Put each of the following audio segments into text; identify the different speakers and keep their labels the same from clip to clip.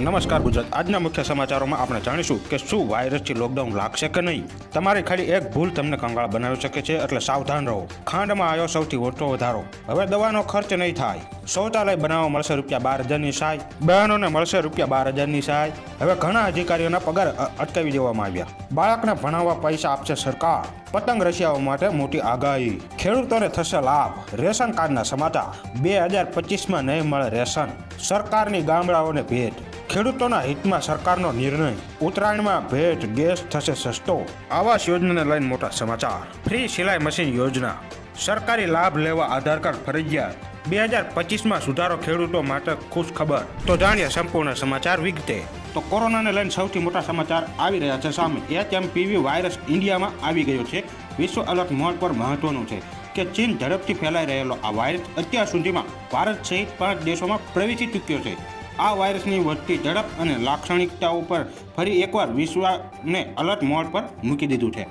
Speaker 1: નમસ્કાર ગુજરાત. આજના મુખ્ય સમાચારોમાં આપણે જાણીશું કે શું વાયરસથી લોકડાઉન લાગશે કે નહીં? તમારી ખાલી એક ભૂલ તમને કંગાળ બનાવી શકે છે, એટલે સાવધાન રહો. ખાંડમાં આવ્યો સૌથી મોટો વધારો. હવે દવાનો ખર્ચ નહીં થાય. શૌચાલય બનાવવા મળશે રૂપિયા બાર હજારની સહાય. બહેનોને મળશે રૂપિયા બાર હજારની સહાય. હવે ઘણા અધિકારીઓના પગાર અટકાવી દેવામાં આવ્યા. બાળકને ભણાવવા પૈસા આપશે સરકાર. પતંગ રશિયાઓ માટે મોટી આગાહી. ખેડૂતોને થશે લાભ. રેશન કાર્ડના સમાચાર. બે હજાર પચીસમાં નહીં મળે રેશન. સરકારની ગામડાઓને ભેટ. ખેડૂતોના હિતમાં સરકારનો નિર્ણય. ઉત્તરાયણમાં ભેજ ગેસ થશે સસ્તો. આવાસ યોજનાને લઈને મોટા સમાચાર. ફ્રી સિલાઈ મશીન યોજના. સરકારી લાભ લેવા આધાર કાર્ડ ફરજિયાત. બે હજાર પચીસમાં સુધારો ખેડૂતો માટે ખુશ ખબર. તો જાણીએ સંપૂર્ણ સમાચાર વિગતે. તો કોરોનાને લઈને સૌથી મોટા સમાચાર આવી રહ્યા છે સામે. એચએમપીવી વાયરસ ઇન્ડિયામાં આવી ગયો છે. વિશ્વ અલર્ટ મોડ પર મહત્વનું છે કે ચીન ઝડપથી ફેલાઈ રહેલો આ વાયરસ અત્યાર સુધીમાં ભારત સહિત પાંચ દેશોમાં પ્રવેશી ચૂક્યો છે. આ વાયરસની વધતી ઝડપ અને લાક્ષણિકતાઓ પર ફરી એકવાર વિશ્વને અલર્ટ મોડ પર મૂકી દીધું છે.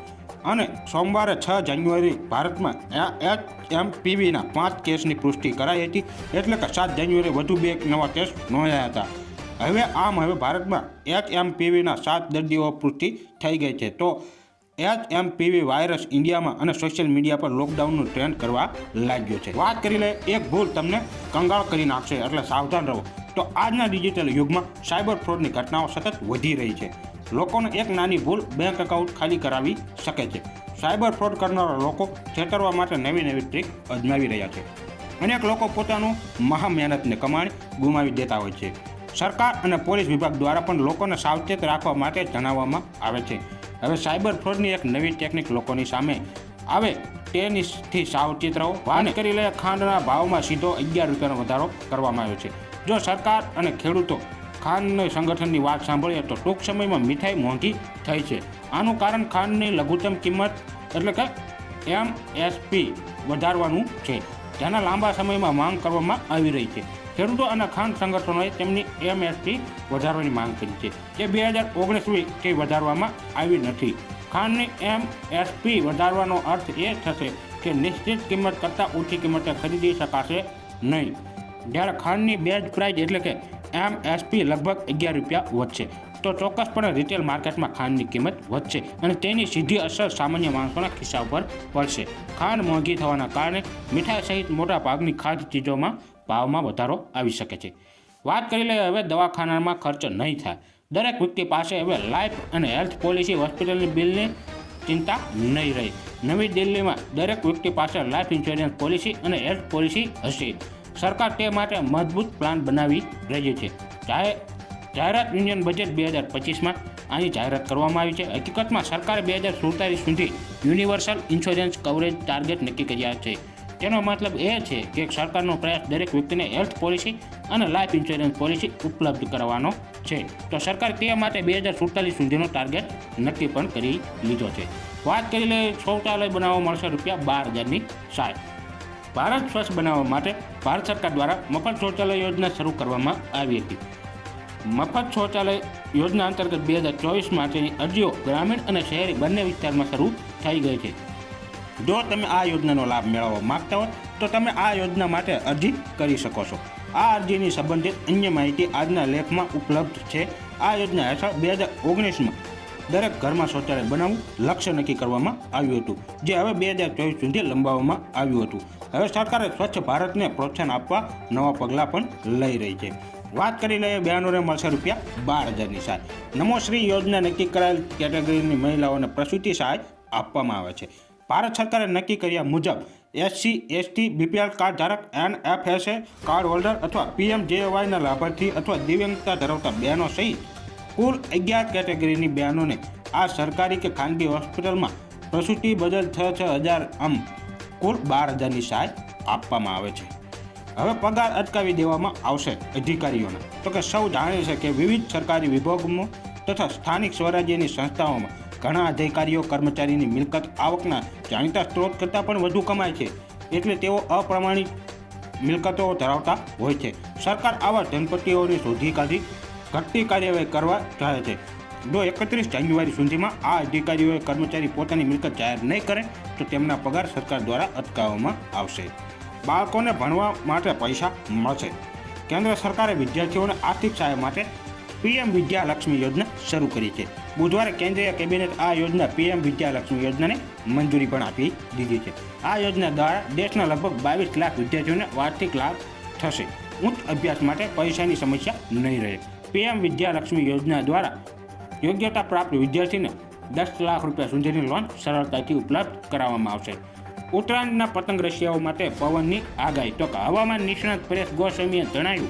Speaker 1: અને સોમવારે છ જાન્યુઆરી ભારતમાં એચ એમ પીવીના પાંચ કેસની પુષ્ટિ કરાઈ હતી, એટલે કે સાત જાન્યુઆરી વધુ બે નવા કેસ નોંધાયા હતા. હવે આમ હવે ભારતમાં એચ એમ પીવીના સાત દર્દીઓ પુષ્ટિ થઈ ગઈ છે. તો એચ એમ પીવી વાયરસ ઇન્ડિયામાં અને સોશિયલ મીડિયા પર લોકડાઉનનું ટ્રેન્ડ કરવા લાગ્યો છે. વાત કરી લે, એક ભૂલ તમને કંગાળ કરી નાખશે, એટલે સાવધાન રહો. તો આજના ડિજિટલ યુગમાં સાયબર ફ્રોડની ઘટનાઓ સતત વધી રહી છે. લોકોને એક નાની ભૂલ બેંક એકાઉન્ટ ખાલી કરાવી શકે છે. સાયબર ફ્રોડ કરનારા લોકો છેતરવા માટે નવી નવી ટ્રીક અજમાવી રહ્યા છે. અનેક લોકો પોતાનું મહા મહેનતને કમાણી ગુમાવી દેતા હોય છે. સરકાર અને પોલીસ વિભાગ દ્વારા પણ લોકોને સાવચેત રાખવા માટે જણાવવામાં આવે છે. હવે સાયબર ફ્રોડની એક નવી ટેકનિક લોકોની સામે આવે. તેનીથી સાવચેત રહો. વાત કરી લે ખાંડના ભાવમાં સીધો અગિયાર રૂપિયાનો વધારો કરવામાં આવ્યો છે. જો સરકાર અને ખેડૂતો ખાંડને સંગઠનની વાત સાંભળીએ તો ટૂંક સમયમાં મીઠાઈ મોંઘી થઈ છે. આનું કારણ ખાંડની લઘુત્તમ કિંમત એટલે કે એમ એસપી વધારવાનું છે. જેના લાંબા સમયમાં માંગ કરવામાં આવી રહી છે. ખેડૂતો અને ખાંડ સંગઠનોએ તેમની એમએસપી વધારવાની માંગ કરી છે. જે બે હજાર ઓગણીસમી કે વધારવામાં આવી નથી. ખાંડની એમએસપી વધારવાનો અર્થ એ થશે કે નિશ્ચિત કિંમત કરતાં ઓછી કિંમતે ખરીદી શકાશે નહીં. જ્યારે ખાંડની બેઝ પ્રાઇસ એટલે કે એમએસપી લગભગ અગિયાર રૂપિયા વધશે. તો ચોક્કસપણે રિટેલ માર્કેટમાં ખાંડની કિંમત વધશે અને તેની સીધી અસર સામાન્ય માણસોના ખિસ્સા ઉપર પડશે. ખાંડ મોંઘી થવાના કારણે મીઠાઈ સહિત મોટા ભાગની ખાદ્ય ચીજોમાં ભાવમાં વધારો આવી શકે છે. વાત કરી લઈએ હવે દવાખાનામાં ખર્ચ નહીં થાય. દરેક વ્યક્તિ પાસે હવે લાઈફ અને હેલ્થ પોલિસી હોસ્પિટલની બિલની ચિંતા નહીં રહે. નવી દિલ્હીમાં દરેક વ્યક્તિ પાસે લાઈફ ઇન્સ્યોરન્સ પોલિસી અને હેલ્થ પોલિસી હશે. સરકાર તે માટે મજબૂત પ્લાન બનાવી રહી છે. જાહેર જાહેરાત યુનિયન બજેટ બે હજાર પચીસમાં આની જાહેરાત કરવામાં આવી છે. હકીકતમાં સરકારે બે હજાર સુડતાલીસ સુધી યુનિવર્સલ ઇન્સ્યોરન્સ કવરેજ ટાર્ગેટ નક્કી કર્યા છે. તેનો મતલબ એ છે કે સરકારનો પ્રયાસ દરેક વ્યક્તિને હેલ્થ પોલિસી અને લાઈફ ઇન્સ્યોરન્સ પોલિસી ઉપલબ્ધ કરવાનો છે. તો સરકાર તે માટે બે હજાર સુડતાલીસ સુધીનો ટાર્ગેટ નક્કી પણ કરી લીધો છે. વાત કરી લઈએ શૌચાલય બનાવવા મળશે રૂપિયા બાર હજારની સહાય. ભારત સ્વચ્છ બનાવવા માટે ભારત સરકાર દ્વારા મફત શૌચાલય યોજના શરૂ કરવામાં આવી હતી. મફત શૌચાલય યોજના અંતર્ગત બે હજાર ચોવીસ માટેની અરજીઓ ગ્રામીણ અને શહેરી બંને વિસ્તારમાં શરૂ થઈ ગઈ છે. જો તમે આ યોજનાનો લાભ મેળવવા માંગતા હો, તો તમે આ યોજના માટે અરજી કરી શકો છો. આ અરજીની સંબંધિત અન્ય માહિતી આજના લેખમાં ઉપલબ્ધ છે. આ યોજના હેઠળ બે હજાર ઓગણીસમાં દરેક ઘરમાં શૌચાલય બનાવવું લક્ષ્ય નક્કી કરવામાં આવ્યું હતું, જે હવે બે હજાર ચોવીસ સુધી લંબાવવામાં આવ્યું હતું. હવે સરકારે સ્વચ્છ ભારતને પ્રોત્સાહન આપવા નવા પગલાં પણ લઈ રહી છે. વાત કરી લઈએ બહેનોને મળશે રૂપિયા બાર હજારની સહાય નમોશ્રી યોજના નક્કી કરાયેલ કેટેગરીની મહિલાઓને પ્રસૂતિ સહાય આપવામાં આવે છે. ભારત સરકારે નક્કી કર્યા મુજબ એસસી, એસટી, બીપીએલ કાર્ડ ધારક, એનએફએસએ કાર્ડ હોલ્ડર અથવા પીએમ જેવાયના લાભાર્થી અથવા દિવ્યાંગતા ધરાવતા બહેનો સહિત કુલ અગિયાર કેટેગરીની બહેનોને આ સરકારી કે ખાનગી હોસ્પિટલમાં પ્રસૂતિ બદલ છ છ હજાર આમ કુલ બાર હજારની સહાય આપવામાં આવે છે. હવે પગાર અટકાવી દેવામાં આવશે અધિકારીઓને. તો કે સૌ જાણે છે કે વિવિધ સરકારી વિભાગોમાં તથા સ્થાનિક સ્વરાજ્યની સંસ્થાઓમાં ઘણા અધિકારીઓ, કર્મચારીની મિલકત આવકના જાણીતા સ્ત્રોત કરતાં પણ વધુ કમાય છે. એટલે તેઓ અપ્રમાણિત મિલકતો ધરાવતા હોય છે. સરકાર આવા ધનપતિઓને શોધી કાઢી ઘટતી કાર્યવાહી કરવા ચાહે છે. જો એકત્રીસ જાન્યુઆરી સુધીમાં આ અધિકારીઓએ કર્મચારી પોતાની મિલકત જાહેર નહીં કરે તો તેમના પગાર સરકાર દ્વારા અટકાવવામાં આવશે. બાળકોને ભણવા માટે પૈસા મળશે. કેન્દ્ર સરકારે વિદ્યાર્થીઓને આર્થિક સહાય માટે પીએમ વિદ્યાલક્ષ્મી યોજના શરૂ કરી છે. બુધવારે કેન્દ્રીય કેબિનેટ આ યોજના પીએમ વિદ્યાલક્ષ્મી યોજનાને મંજૂરી પણ આપી દીધી છે. આ યોજના દ્વારા દેશના લગભગ બાવીસ લાખ વિદ્યાર્થીઓને આર્થિક લાભ થશે. ઉચ્ચ અભ્યાસ માટે પૈસાની સમસ્યા નહીં રહે. પીએમ વિદ્યાલક્ષ્મી યોજના દ્વારા યોગ્યતા પ્રાપ્ત વિદ્યાર્થીને દસ લાખ રૂપિયા સુધીની લોન સરળતાથી ઉપલબ્ધ કરાવવામાં આવશે. ઉત્તરાયણના પતંગ રશિયાઓ માટે પવનની આગાહી. તો હવામાન નિષ્ણાત પરેશ ગોસ્વામીએ જણાવ્યું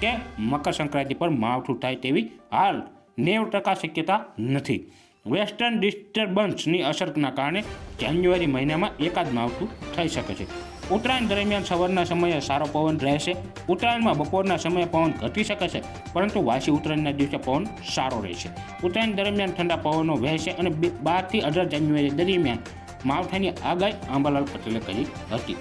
Speaker 1: કે મકર સંક્રાંતિ પર માવઠું થાય તેવી હાલ નેવ ટકા શક્યતા નથી. વેસ્ટર્ન ડિસ્ટર્બન્સની અસરના કારણે જાન્યુઆરી મહિનામાં એકાદ માવઠું થઈ શકે છે. ઉત્તરાયણ દરમિયાન સવારના સમયે સારો પવન રહેશે. ઉત્તરાયણમાં બપોરના સમયે પવન ઘટી શકે છે, પરંતુ વાસી ઉત્તરાયણના દિવસે પવન સારો રહેશે. ઉત્તરાયણ દરમિયાન ઠંડા પવનો વહેશે અને બારથી અઢાર જાન્યુઆરી દરમિયાન માવઠાની આગાહી આંબાલાલ પટેલે કરી હતી.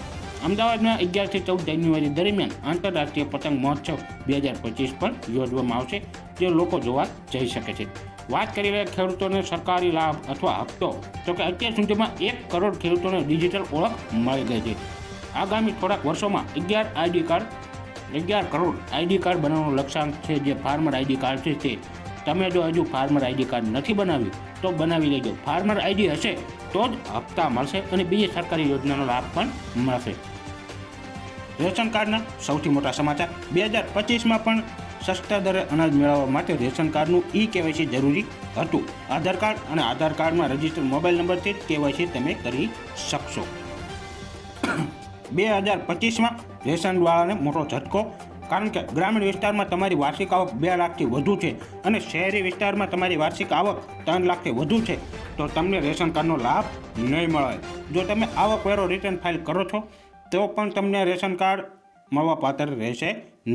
Speaker 1: અમદાવાદમાં અગિયારથી ચૌદ જાન્યુઆરી દરમિયાન આંતરરાષ્ટ્રીય પતંગ મહોત્સવ બે હજાર પચીસ પણ યોજવામાં આવશે, જે લોકો જોવા જઈ શકે છે. વાત કરી રહ્યા ખેડૂતોને સરકારી લાભ અથવા હપ્તો, તો કે અત્યાર સુધીમાં એક કરોડ ખેડૂતોને ડિજિટલ ઓળખ મળી ગઈ છે. આગામી થોડાક વર્ષોમાં અગિયાર આઈડી કાર્ડ, અગિયાર કરોડ આઈડી કાર્ડ બનાવવાનું લક્ષ્યાંક છે જે ફાર્મર આઈડી કાર્ડ છે તે. તમે જો હજુ ફાર્મર આઈડી કાર્ડ નથી બનાવ્યું, તો બનાવી લેજો. ફાર્મર આઈડી હશે તો જ હપ્તા મળશે અને બીજી સરકારી યોજનાનો લાભ પણ મળશે. રેશન કાર્ડના સૌથી મોટા સમાચાર. બે હજાર પચીસમાં પણ સસ્તા દરે અનાજ મેળવવા માટે રેશન કાર્ડનું ઈ કેવાયસી જરૂરી હતું. આધાર કાર્ડ અને આધાર કાર્ડમાં રજિસ્ટર્ડ મોબાઈલ નંબરથી જ કેવાયસી તમે કરી શકશો. બે હજાર પચીસમાં રેશનવાળાને મોટો ઝટકો, કારણ કે ગ્રામીણ વિસ્તારમાં તમારી વાર્ષિક આવક બે લાખથી વધુ છે અને શહેરી વિસ્તારમાં તમારી વાર્ષિક આવક ત્રણ લાખથી વધુ છે, તો તમને રેશન કાર્ડનો લાભ નહીં મળે. જો તમે આવકવેરો રિટર્ન ફાઇલ કરો છો, તો પણ તમને રેશન કાર્ડ મળવાપાત્ર રહેશે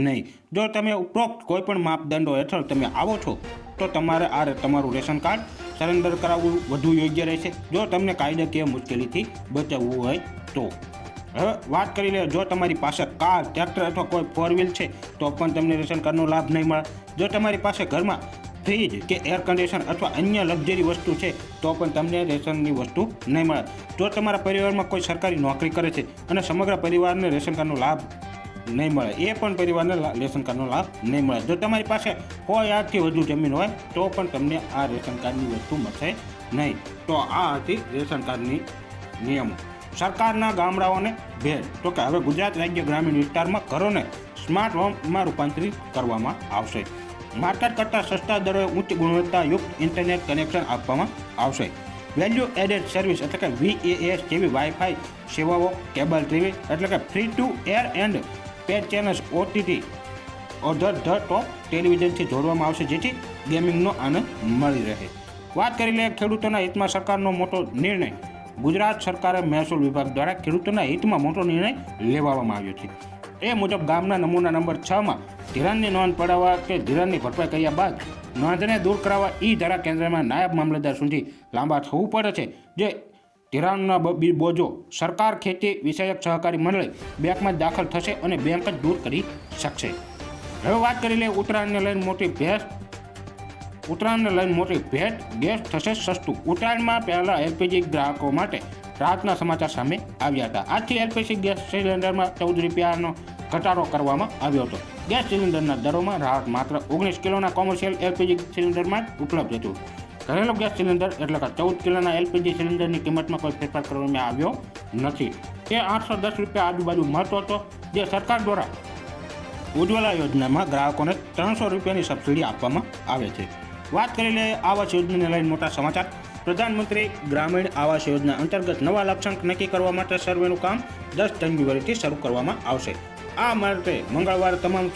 Speaker 1: નહીં. જો તમે ઉપરોક્ત કોઈપણ માપદંડો હેઠળ તમે આવો છો, તો તમારે આ તમારું રેશન કાર્ડ સરેન્ડર કરાવવું વધુ યોગ્ય રહેશે. જો તમને કાયદાકીય મુશ્કેલીથી બચાવવું હોય તો. હવે વાત કરી લે જો તમારી પાસે કાર, ટ્રેક્ટર અથવા કોઈ ફોર વ્હીલ છે, તો પણ તમને રેશન કાર્ડનો લાભ નહીં મળે. જો તમારી પાસે ઘરમાં ફ્રીજ કે એર કન્ડિશન અથવા અન્ય લક્ઝરી વસ્તુ છે, તો પણ તમને રેશનની વસ્તુ નહીં મળે. જો તમારા પરિવારમાં કોઈ સરકારી નોકરી કરે છે અને સમગ્ર પરિવારને રેશન કાર્ડનો લાભ નહીં મળે, એ પણ પરિવારને રેશન કાર્ડનો લાભ નહીં મળે. જો તમારી પાસે કોઈ આજથી વધુ જમીન હોય, તો પણ તમને આ રેશન કાર્ડની વસ્તુ મળશે નહીં. તો આ હતી રેશન કાર્ડની નિયમો. સરકારના ગામડાઓને ભેટ તો કે હવે ગુજરાત રાજ્ય ગ્રામીણ વિસ્તારમાં ઘરોને સ્માર્ટ હોમમાં રૂપાંતરિત કરવામાં આવશે. માર્કેટ કરતાં સસ્તા દરોએ ઉચ્ચ ગુણવત્તાયુક્ત ઇન્ટરનેટ કનેક્શન આપવામાં આવશે. વેલ્યુ એડેડ સર્વિસ એટલે કે વીએએસ જેવી વાઈફાઈ સેવાઓ કેબલ ટીવી એટલે કે free to air and paid channels OTT other the top ટેલિવિઝનથી જોડવામાં આવશે, જેથી ગેમિંગનો આનંદ મળી રહે. વાત કરી લે ખેડૂતોના હિતમાં સરકારનો મોટો નિર્ણય. ગુજરાત સરકારે મહેસૂલ વિભાગ દ્વારા ખેડૂતોના હિતમાં મોટો નિર્ણય લેવામાં આવ્યો છે. એ મુજબ ગામના નમૂના નંબર છમાં ધિરાણની નોંધ પડાવવા કે ધિરાણની ભરપાઈ કર્યા બાદ નોંધને દૂર કરાવવા ઈ ધારા કેન્દ્રમાં નાયબ મામલતદાર સુધી લાંબા થવું પડે છે, જે ધિરાણના બોજો સરકાર ખેતી વિષયક સહકારી મંડળે બેંકમાં દાખલ થશે અને બેંક જ દૂર કરી શકશે. હવે વાત કરી લઈએ ઉત્તરાયણને લઈને મોટી ભેટ ઉત્તરાયણને લઈને મોટી ભેટ ગેસ થશે સસ્તું. ઉત્તરાયણમાં પહેલાં એલપીજી ગ્રાહકો માટે રાહતના સમાચાર સામે આવ્યા હતા. આજથી એલપીજી ગેસ સિલિન્ડરમાં ચૌદ રૂપિયાનો ઘટાડો કરવામાં આવ્યો હતો. ગેસ સિલિન્ડરના દરોમાં રાહત માત્ર ઓગણીસ કિલોના કોમર્શિયલ એલપીજી સિલિન્ડરમાં જ ઉપલબ્ધ હતું. ઘરેલું ગેસ સિલિન્ડર એટલે કે ચૌદ કિલોના એલપીજી સિલિન્ડરની કિંમતમાં કોઈ ફેરફાર કરવામાં આવ્યો નથી. તે આઠસો દસ રૂપિયા આજુબાજુ મળતો હતો. જે સરકાર દ્વારા ઉજ્જવલા યોજનામાં ગ્રાહકોને ત્રણસો રૂપિયાની સબસિડી આપવામાં આવે છે. વાત કરી લઈએ આવાસ યોજનાને લઈને મોટા સમાચાર. પ્રધાનમંત્રી ગ્રામીણ આવાસ યોજના અંતર્ગત નવા લક્ષ્યાંક નક્કી કરવા માટે સર્વેનું કામ દસ જાન્યુઆરીથી શરૂ કરવામાં આવશે. આ માટે મંગળવારે તમામ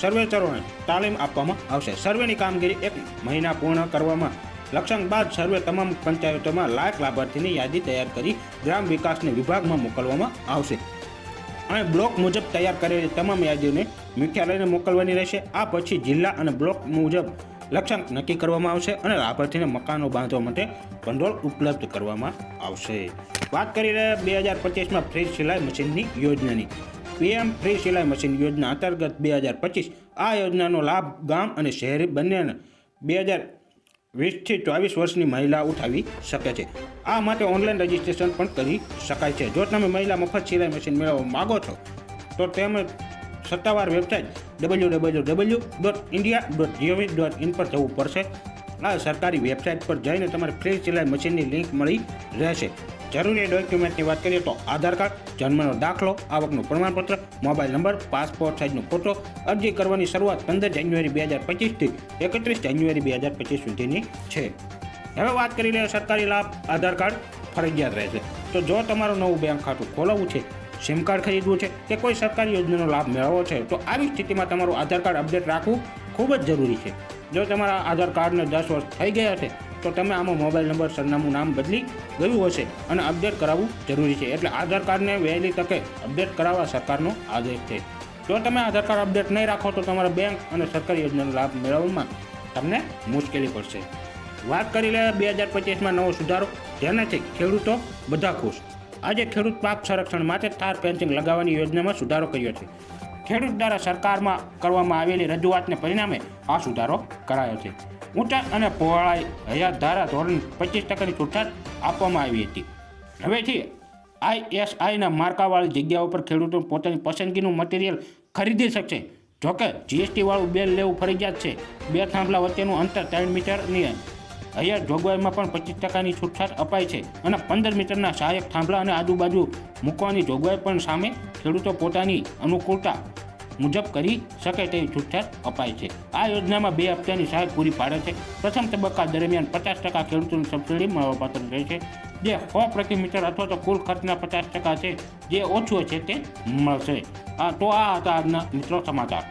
Speaker 1: સર્વેચરોને તાલીમ આપવામાં આવશે. સર્વેની કામગીરી એક મહિના પૂર્ણ કરવામાં લક્ષ્યાંક બાદ સર્વે તમામ પંચાયતોમાં લાયક લાભાર્થીની યાદી તૈયાર કરી ગ્રામ વિકાસને વિભાગમાં મોકલવામાં આવશે. અને બ્લોક મુજબ તૈયાર કરેલી તમામ યાદીઓને મુખ્યાલયને મોકલવાની રહેશે. આ પછી જિલ્લા અને બ્લોક મુજબ લક્ષ્યાંક નક્કી કરવામાં આવશે અને લાભાર્થીને મકાનો બાંધવા માટે ભંડોળ ઉપલબ્ધ કરવામાં આવશે. વાત કરી રહ્યા બે હજાર પચીસમાં ફ્રી સિલાઈ મશીનની યોજનાની. પીએમ ફ્રી સિલાઈ મશીન યોજના અંતર્ગત બે હજાર પચીસ આ યોજનાનો લાભ ગામ અને શહેરી બંનેને બે હજાર વીસથી ચોવીસ વર્ષની મહિલા ઉઠાવી શકે છે. આ માટે ઓનલાઈન રજિસ્ટ્રેશન પણ કરી શકાય છે. જો તમે મહિલા મફત સિલાઈ મશીન મેળવવા માગો છો, તો તમે સત્તાવાર website W W W dot India dot GOV dot in પર જવું પડશે. આ સરકારી વેબસાઇટ પર જઈને તમારે ફ્રી સિલાઈ મશીનની લિંક મળી રહેશે. જરૂરી ડોક્યુમેન્ટની વાત કરીએ તો આધાર કાર્ડ, જન્મનો દાખલો, આવકનું પ્રમાણપત્ર, મોબાઈલ નંબર, પાસપોર્ટ સાઇઝનો ફોટો, અરજી કરવાની શરૂઆત પંદર જાન્યુઆરી બે હજાર પચીસથી એકત્રીસ જાન્યુઆરી બે હજાર પચીસ સુધીની છે. હવે વાત કરી લઈએ સરકારી લાભ, આધાર કાર્ડ ફરજિયાત રહેશે. તો જો તમારું નવું બેંક ખાતું ખોલાવવું છે સિમ કાર્ડ ખરીદવું છે કે કોઈ સરકારી યોજનાનો લાભ મેળવવો છે, તો આવી સ્થિતિમાં તમારું આધાર કાર્ડ અપડેટ રાખવું ખૂબ જ જરૂરી છે. જો તમારા આધાર કાર્ડને દસ વર્ષ થઈ ગયા છે, તો તમે આમાં મોબાઈલ નંબર, સરનામું, નામ બદલી ગયું હશે અને અપડેટ કરાવવું જરૂરી છે. એટલે આધાર કાર્ડને વહેલી તકે અપડેટ કરાવવા સરકારનો આદેશ છે. જો તમે આધાર કાર્ડ અપડેટ નહીં રાખો, તો તમારા બેંક અને સરકારી યોજનાનો લાભ મેળવવામાં તમને મુશ્કેલી પડશે. વાત કરી લે બે હજાર પચીસમાં નવો સુધારો જેનાથી ખેડૂતો બધા ખુશ. આજે ખેડૂત પાક સંરક્ષણ માટે તાર ફેન્સિંગ લગાવવાની યોજનામાં સુધારો કર્યો છે. ખેડૂત દ્વારા સરકારમાં કરવામાં આવેલી રજૂઆતને પરિણામે આ સુધારો કરાયો છે. ઊંચા અને પહોળાઈ હયાત ધારા ધોરણ પચીસ ટકાની છૂટછાટ આપવામાં આવી હતી. હવેથી આઈએસઆઈના માર્કાવાળી જગ્યાઓ પર ખેડૂતો પોતાની પસંદગીનું મટીરિયલ ખરીદી શકશે. જોકે જીએસટીવાળું બેલ લેવું ફરજિયાત છે. બે થાંભલા વચ્ચેનું અંતર ત્રણ મીટરની અહીંયા જોગવાઈમાં પણ પચીસ ટકાની છૂટછાટ અપાય છે અને પંદર મીટરના સહાયક થાંભલા અને આજુબાજુ મૂકવાની જોગવાઈ પણ સામે ખેડૂતો પોતાની અનુકૂળતા મુજબ કરી શકે તેવી છૂટછાટ અપાય છે. આ યોજનામાં બે હપ્તાની સહાય પૂરી પાડે છે. પ્રથમ તબક્કા દરમિયાન પચાસ ટકા ખેડૂતોની સબસિડી મળવાપાત્ર રહેશે જે સો પ્રતિ મીટર અથવા તો કુલ ખર્ચના પચાસ ટકા છે. જે ઓછું છે તે મળશે. આ તો આ હતા આજના મિત્રો સમાચાર.